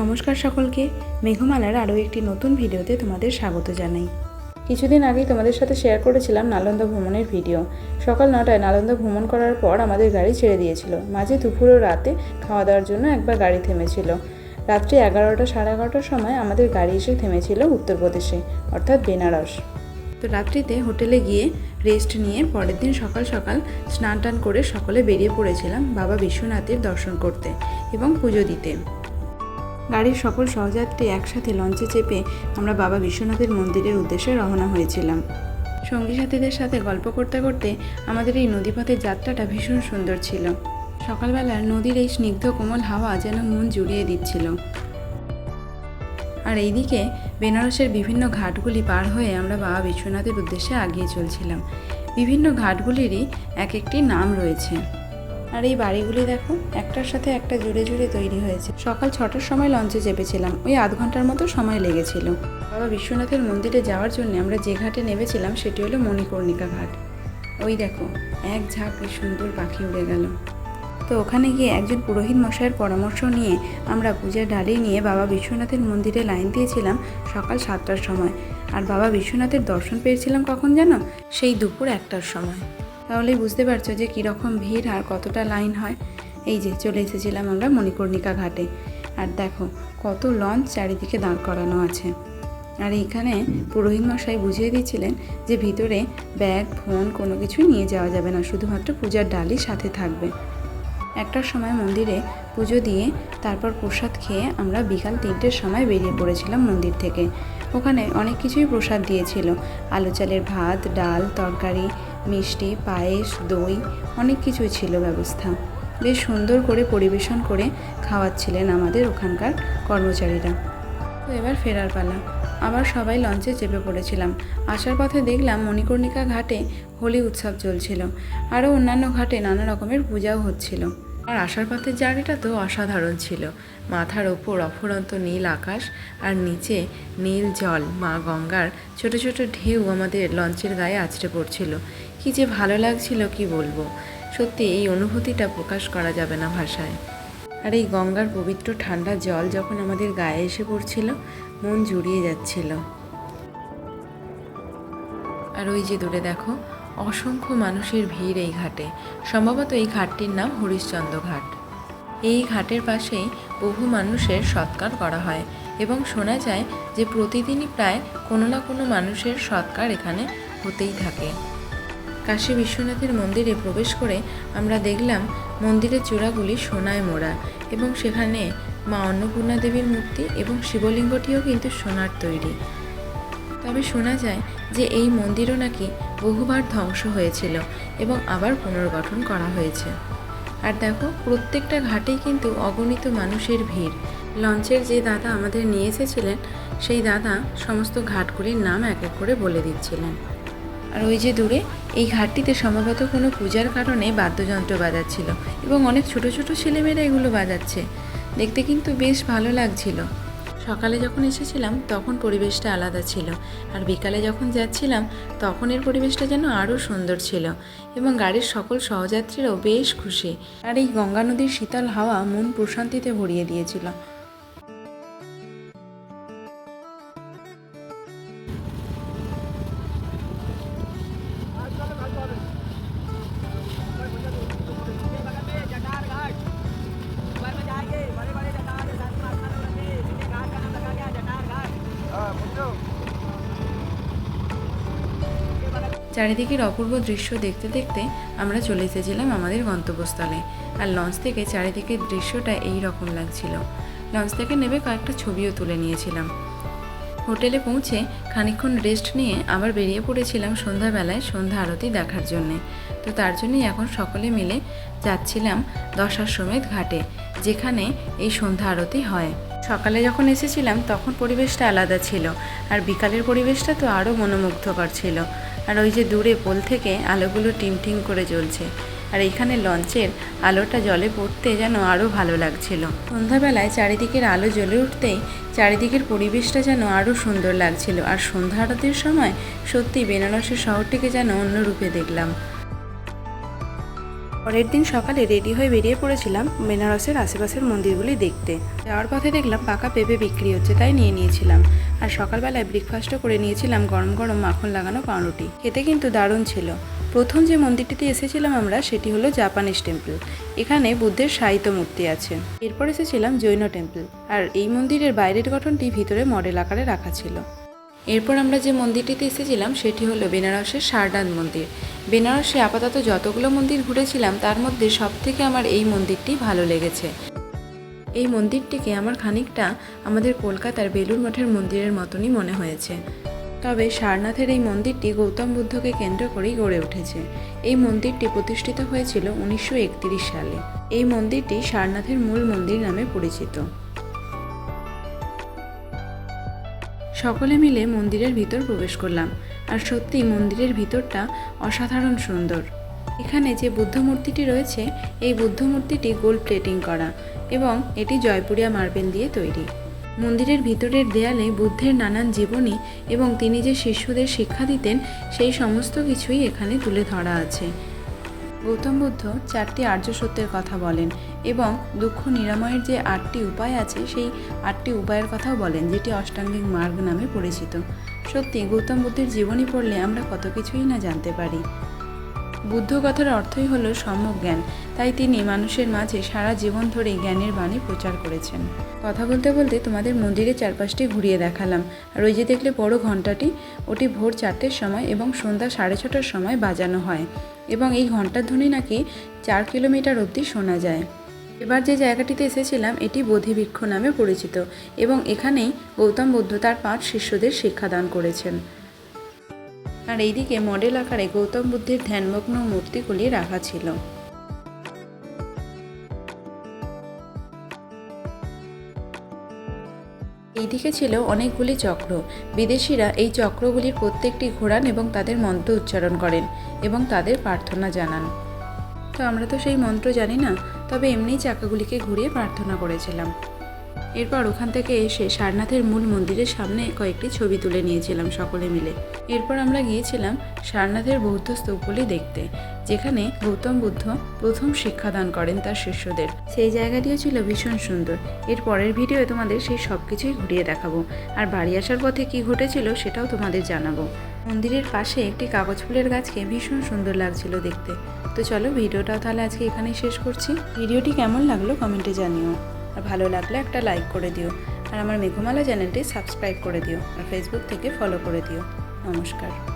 নমস্কার সকলকে। মেঘমালার আরও একটি নতুন ভিডিওতে তোমাদের স্বাগত জানাই। কিছুদিন আগেই তোমাদের সাথে শেয়ার করেছিলাম নালন্দা ভ্রমণের ভিডিও সকাল নটায় নালন্দা ভ্রমণ করার পর আমাদের গাড়ি ছেড়ে দিয়েছিল। মাঝে দুপুর ও রাতে খাওয়া দাওয়ার জন্য একবার গাড়ি থেমেছিল। রাত্রি এগারোটা সাড়ে এগারোটার সময় আমাদের গাড়ি এসে থেমেছিল উত্তরপ্রদেশে অর্থাৎ বেনারস। তো রাত্রিতে হোটেলে গিয়ে রেস্ট নিয়ে পরের দিন সকাল সকাল স্নান টান করে সকলে বেরিয়ে পড়েছিলাম বাবা বিশ্বনাথের দর্শন করতে এবং পুজো দিতে। গাড়ির সকল সহযাত্রী একসাথে লঞ্চে চেপে আমরা বাবা বিশ্বনাথের মন্দিরের উদ্দেশ্যে রওনা হয়েছিলাম। সঙ্গী সাথীদের সাথে গল্প করতে করতে আমাদের এই নদীপথের যাত্রাটা ভীষণ সুন্দর ছিল। সকালবেলা নদীর এই স্নিগ্ধ কোমল হাওয়া যেন মন জুড়িয়ে দিচ্ছিল। আর এইদিকে বেনারসের বিভিন্ন ঘাটগুলি পার হয়ে আমরা বাবা বিশ্বনাথের উদ্দেশ্যে আগিয়ে চলছিলাম। বিভিন্ন ঘাটগুলিরই এক একটি নাম রয়েছে। আর এই বাড়িগুলি দেখো, একটার সাথে একটা জুড়ে জুড়ে তৈরি হয়েছে। সকাল ছটার সময় লঞ্চে চেপেছিলাম, ওই আধ ঘণ্টার মতো সময় লেগেছিল। বাবা বিশ্বনাথের মন্দিরে যাওয়ার জন্য আমরা যে ঘাটে নেমেছিলাম, সেটি হলো মণিকর্ণিকা ঘাট। ওই দেখো, এক ঝাঁক সুন্দর পাখি উড়ে গেল। তো ওখানে গিয়ে একজন পুরোহিত মশাইয়ের পরামর্শ নিয়ে আমরা পূজার ডালি নিয়ে বাবা বিশ্বনাথের মন্দিরে লাইন দিয়েছিলাম সকাল সাতটার সময়। আর বাবা বিশ্বনাথের দর্শন পেয়েছিলাম কখন জানো? সেই দুপুর একটার সময়। তাহলেই বুঝতে পারছ যে কীরকম ভিড় আর কতটা লাইন হয়। এই যে চলে এসেছিলাম আমরা মণিকর্ণিকা ঘাটে। আর দেখো, কত লঞ্চ চারিদিকে দাঁড় করানো আছে। আর এইখানে পুরোহিত মশাই বুঝিয়ে দিয়েছিলেন যে ভিতরে ব্যাগ, ফোন কোনো কিছু নিয়ে যাওয়া যাবে না, শুধুমাত্র পূজার ডালি সাথে থাকবে। একটার সময় মন্দিরে পুজো দিয়ে তারপর প্রসাদ খেয়ে আমরা বিকাল তিনটের সময় বেরিয়ে পড়েছিলাম মন্দির থেকে। ওখানে অনেক কিছুই প্রসাদ দিয়েছিল। আলু চালের ভাত, ডাল, তরকারি মিষ্টি, পায়েস, দই, অনেক কিছুই ছিল ব্যবস্থা। বেশ সুন্দর করে পরিবেশন করে খাওয়াচ্ছিলেন আমাদের ওখানকার কর্মচারীরা। তো এবার ফেরার পালা। আবার সবাই লঞ্চে চেপে পড়েছিলাম। আসার পথে দেখলাম মণিকর্ণিকা ঘাটে হোলি উৎসব চলছিল। আরও অন্যান্য ঘাটে নানা রকমের পূজাও হচ্ছিল। আর আসার পথের জার্নিটা তো অসাধারণ ছিল। মাথার ওপর অফুরন্ত নীল আকাশ আর নিচে নীল জল। মা গঙ্গার ছোট ছোট ঢেউ আমাদের লঞ্চের গায়ে আছড়ে পড়ছিল। কি যে ভালো লাগছিল কি বলব? সত্যি এই অনুভূতিটা প্রকাশ করা যাবে না ভাষায়। আর এই গঙ্গার পবিত্র ঠান্ডা জল যখন আমাদের গায়ে এসে পড়ছিল, মন জুড়িয়ে যাচ্ছিল। আর ওই যে দূরে দেখো, অসংখ্য মানুষের ভিড় এই ঘাটে। সম্ভবত এই ঘাটটির নাম হরিশ্চন্দ্র ঘাট। এই ঘাটের পাশেই বহু মানুষের সৎকার করা হয় এবং শোনা যায় যে প্রতিদিনই প্রায় কোনো না কোনো মানুষের সৎকার এখানে হতেই থাকে। কাশী বিশ্বনাথের মন্দিরে প্রবেশ করে আমরা দেখলাম মন্দিরের চূড়াগুলি সোনায় মোড়া এবং সেখানে মা অন্নপূর্ণা দেবীর মূর্তি এবং শিবলিঙ্গটিও কিন্তু সোনার তৈরি। তবে শোনা যায় যে এই মন্দিরও নাকি বহুবার ধ্বংস হয়েছিল এবং আবার পুনর্গঠন করা হয়েছে। আর দেখো, প্রত্যেকটা ঘাটেই কিন্তু অগণিত মানুষের ভিড়। লঞ্চের যে দাদা আমাদের নিয়ে এসেছিলেন, সেই দাদা সমস্ত ঘাটগুলির নাম এক এক করে বলে দিচ্ছিলেন। আর ওই যে দূরে, এই ঘাটটিতে সম্ভবত কোনো পূজার কারণে বাদ্যযন্ত্র বাজাচ্ছিল এবং অনেক ছোট ছোট ছেলেমেয়েরা এগুলো বাজাচ্ছে। দেখতে কিন্তু বেশ ভালো লাগছিল। সকালে যখন এসেছিলাম, তখন পরিবেশটা আলাদা ছিল। আর বিকালে যখন যাচ্ছিলাম তখন এর পরিবেশটা যেন আরও সুন্দর ছিল এবং গাড়ির সকল সহযাত্রীরাও বেশ খুশি। আর এই গঙ্গা নদীর শীতল হাওয়া মন প্রশান্তিতে ভরিয়ে দিয়েছিল। চারিদিকের অপূর্ব দৃশ্য দেখতে দেখতে আমরা চলে এসেছিলাম আমাদের গন্তব্যস্থলে। আর লঞ্চ থেকে চারিদিকের দৃশ্যটা এই রকম লাগছিল। লঞ্চ থেকে নেবে কয়েকটা ছবিও তুলে নিয়েছিলাম। হোটেলে পৌঁছে খানিকক্ষণ রেস্ট নিয়ে আবার বেরিয়ে পড়েছিলাম সন্ধ্যাবেলায় সন্ধ্যা আরতি দেখার জন্যে। তো তার জন্যই এখন সকলে মিলে যাচ্ছিলাম দশাশ্বমেধ ঘাটে, যেখানে এই সন্ধ্যা আরতি হয়। সকালে যখন এসেছিলাম তখন পরিবেশটা আলাদা ছিল, আর বিকালের পরিবেশটা তো আরও মনোমুগ্ধকর ছিল। আর ওই যে দূরে পোল থেকে আলোগুলো টিমটিম করে জ্বলছে। আর এখানে লঞ্চের আলোটা জলে পড়তে যেন আরও ভালো লাগছিল। সন্ধ্যাবেলায় চারিদিকের আলো জ্বলে উঠতেই চারিদিকের পরিবেশটা যেন আরও সুন্দর লাগছিল। আর সন্ধ্যা আরতির সময় সত্যি বেনারসের শহরটিকে যেন অন্য রূপে দেখলাম। পরের দিন সকালে রেডি হয়ে বেরিয়ে পড়েছিলাম বেনারসের আশেপাশের মন্দিরগুলি দেখতে। যাওয়ার পথে দেখলাম পাকা পেঁপে বিক্রি হচ্ছে, তাই নিয়ে নিয়েছিলাম। আর সকালবেলায় ব্রেকফাস্টও করে নিয়েছিলাম গরম গরম মাখন লাগানো পাউরুটি। খেতে কিন্তু দারুণ ছিল। প্রথম যে মন্দিরটিতে এসেছিলাম আমরা, সেটি হলো জাপানিজ টেম্পল এখানে বুদ্ধের সাহিত্য মূর্তি আছে। এরপর এসেছিলাম জৈন টেম্পল আর এই মন্দিরের বাইরের গঠনটি ভিতরে মডেল আকারে রাখা ছিল। এরপর আমরা যে মন্দিরটিতে এসেছিলাম, সেটি হলো বেনারসের সারনাথ মন্দির। বেনারসে আপাতত যতগুলো মন্দির ঘুরেছিলাম, তার মধ্যে সব থেকে আমার এই মন্দিরটি ভালো লেগেছে। এই মন্দিরটিকে আমার খানিকটা আমাদের কলকাতার বেলুর মঠের মন্দিরের মতনই মনে হয়েছে। তবে সারনাথের এই মন্দিরটি গৌতম বুদ্ধকে কেন্দ্র করেই গড়ে উঠেছে। এই মন্দিরটি প্রতিষ্ঠিত হয়েছিল উনিশশো একত্রিশ সালে। এই মন্দিরটি সারনাথের মূল মন্দির নামে পরিচিত। সকলে মিলে মন্দিরের ভিতর প্রবেশ করলাম। আর সত্যি মন্দিরের ভিতরটা অসাধারণ সুন্দর। এখানে যে বুদ্ধ মূর্তিটি রয়েছে, এই বুদ্ধ মূর্তিটি গোল্ড প্লেটিং করা এবং এটি জয়পুরিয়া মার্বেল দিয়ে তৈরি। মন্দিরের ভিতরের দেয়ালে বুদ্ধের নানান জীবনী এবং তিনি যে শিষ্যদের শিক্ষা দিতেন, সেই সমস্ত কিছুই এখানে তুলে ধরা আছে। গৌতম বুদ্ধ চারটি আর্য সত্যের কথা বলেন এবং দুঃখ নিরাময়ের যে আটটি উপায় আছে, সেই আটটি উপায়ের কথাও বলেন, যেটি অষ্টাঙ্গিক মার্গ নামে পরিচিত। সত্যি, গৌতম বুদ্ধের জীবনী পড়লে আমরা কত কিছুই না জানতে পারি। বুদ্ধ কথার অর্থই হলো সম্যক জ্ঞান, তাই তিনি মানুষের মাঝে সারা জীবন ধরে জ্ঞানের বাণী প্রচার করেছেন। কথা বলতে বলতে তোমাদের মন্দিরের চারপাশটি ঘুরিয়ে দেখালাম, আর ওই যে দেখলে বড় ঘন্টাটি ওটি ভোর চারটের সময় এবং সন্ধ্যা সাড়ে ছটার সময় বাজানো হয়। এবং এই ঘণ্টার ধ্বনি নাকি চার কিলোমিটার অবধি শোনা যায়। এবার যে জায়গাটিতে এসেছিলাম, এটি বোধিবৃক্ষ নামে পরিচিত এবং এখানেই গৌতম বুদ্ধ তার পাঁচ শিষ্যদের শিক্ষাদান করেছেন। আর এইদিকে মডেল আকারে গৌতম বুদ্ধের ধ্যানমগ্ন মূর্তিগুলি রাখা ছিল। এইদিকে ছিল অনেকগুলি চক্র। বিদেশিরা এই চক্রগুলির প্রত্যেকটি ঘোরান এবং তাদের মন্ত্র উচ্চারণ করেন এবং তাদের প্রার্থনা জানান। তো আমরা তো সেই মন্ত্র জানি না, তবে এমনিই চাকাগুলিকে ঘুরিয়ে প্রার্থনা করেছিলাম। এরপর ওখান থেকে এসে সারনাথের মূল মন্দিরের সামনে কয়েকটি ছবি তুলে নিয়েছিলাম সকলে মিলে। এরপর আমরা গিয়েছিলাম সারনাথের বৌদ্ধ স্তূপগুলি দেখতে, যেখানে গৌতম বুদ্ধ প্রথম শিক্ষাদান করেন তার শিষ্যদের। সেই জায়গাটিও ছিল ভীষণ সুন্দর। এর পরের ভিডিওয়ে তোমাদের সেই সব কিছুই ঘুরিয়ে দেখাবো। আর বাড়ি আসার পথে কি ঘটেছিল সেটাও তোমাদের জানাব। মন্দিরের পাশে একটি কাগজ ফুলের গাছকে ভীষণ সুন্দর লাগছিল দেখতে। তো চলো ভিডিওটাও তাহলে আজকে এখানেই শেষ করছি। ভিডিওটি কেমন লাগল কমেন্টে জানিও। আর ভালো লাগলে একটা লাইক করে দিও। আর আমার মেঘমালা চ্যানেলটি সাবস্ক্রাইব করে দিও। আর ফেসবুক থেকে ফলো করে দিও। নমস্কার।